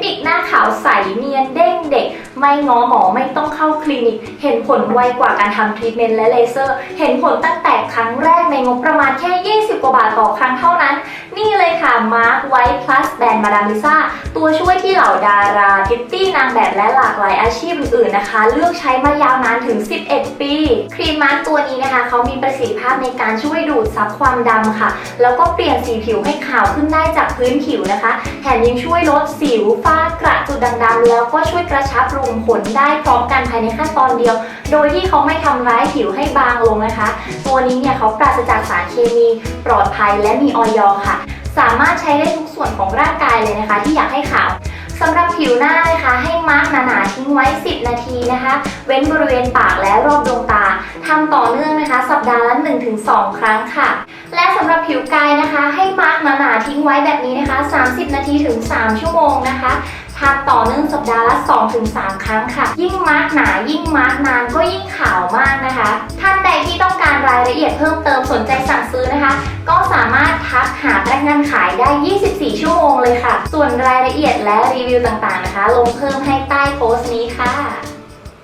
ปิกหน้าขาวใสเนียนเด้งเด็ก ไม่งอหมอไม่ต้องเข้าคลินิก เห็นผลไวกว่าการทำทรีทเมนต์และเลเซอร์ เห็นผลตั้งแต่ครั้งแรกในงบประมาณแค่ 20 กว่าบาทต่อครั้งเท่านั้น นี่เลยค่ะ Mark White Plus แบรนด์มาดามลิซ่าตัวช่วยที่เหล่าดาราพิตตี้นางแบบและหลากหลายอาชีพอื่นๆนะคะ เลือกใช้มายาวนานถึง 11 ปี ครีมมาร์กตัวนี้นะคะเขามีประสิทธิภาพในการช่วยดูดซับความดำค่ะ แล้วก็เปลี่ยนสีผิวให้ขาวขึ้นได้จากพื้นผิวนะคะแถมยังช่วยลดสิวฝ้ากระจุดด่างดำแล้วก็ช่วยกระชับรูขุมขนได้พร้อมกันภายในขั้นตอนเดียว โดยที่เขาไม่ทำร้ายผิวให้บางลงนะคะ ตัวนี้เนี่ยเขาปราศจากสารเคมี ปลอดภัยและมีออยค่ะ ช้ได้ทุกส่วนของร่างกายเลยนะคะ ที่อยากให้ขาวสำหรับผิวหน้านะคะให้มาร์กหนาๆทิ้งไว้ 10 นาทีนะคะ เว้นบริเวณปากและรอบดวงตาทำต่อเนื่องนะคะ สัปดาห์ละ 1-2 ครั้งค่ะ และสำหรับผิวกายนะคะ ให้มาร์กหนาๆทิ้งไว้แบบนี้นะคะ 30 นาทีถึง 3 ชั่วโมงนะคะทำต่อเนื่องสัปดาห์ละ 2-3 ครั้งค่ะ ยิ่งมาร์กหนายิ่งมาร์กนานก็ยิ่งขาวมากนะคะ ท่านใดที่ต้องการรายละเอียดเพิ่มเติมสนใจสั่งซื้อนะคะ ทักหาพนักงานขายได้ 24 ชั่วโมงเลยค่ะ ส่วนรายละเอียดและรีวิวต่างๆนะคะ ลงเพิ่มให้ใต้โพสต์นี้